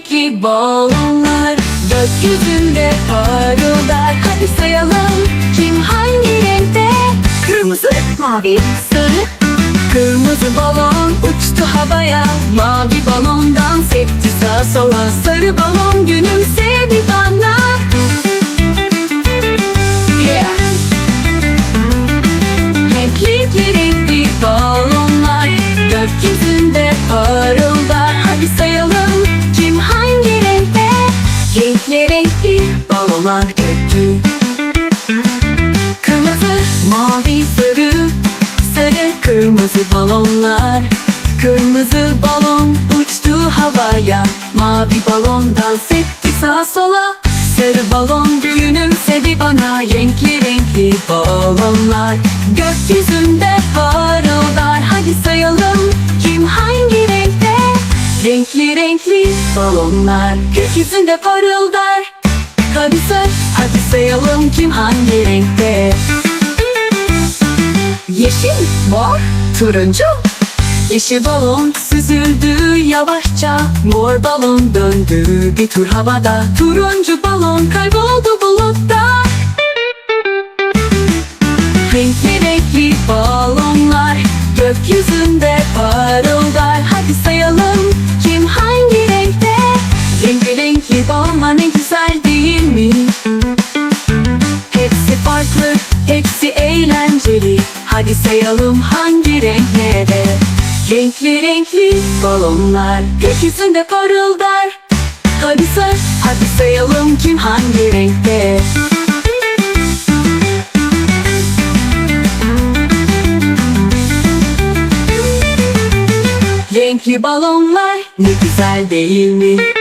renkli balonlar Gökyüzünde parıldar. Hadi sayalım kim hangi renkte? Kırmızı, mavi, sarı. Kırmızı balon uçtu havaya. Mavi balon dans etti sağa sola. Sarı balon gülümsedi balonlar göktü. Kırmızı, mavi, sarı Sarı, kırmızı balonlar. Kırmızı balon uçtu havaya. Mavi balon dans etti sağa sola. Sarı balon gülümsedi bana. Renkli renkli balonlar. Gökyüzünde parıldar. Hadi sayalım kim hangi renkte? Renkli renkli balonlar. Gökyüzünde parıldar Hadi say, hadi sayalım kim hangi renkte? Yeşil, mor, turuncu. Yeşil balon süzüldü yavaşça Mor balon döndü bir tur havada. Turuncu balon kayboldu bulutta. Renkli renkli balonlar Gökyüzünde parıldar. Hadi sayalım kim hangi renkte? Renkli renkli balonlar ne güzel Hadi sayalım hangi renk nerede Renkli renkli balonlar Gökyüzünde parıldar. Hadi say, hadi sayalım kim hangi renkte? Renkli balonlar ne güzel değil mi?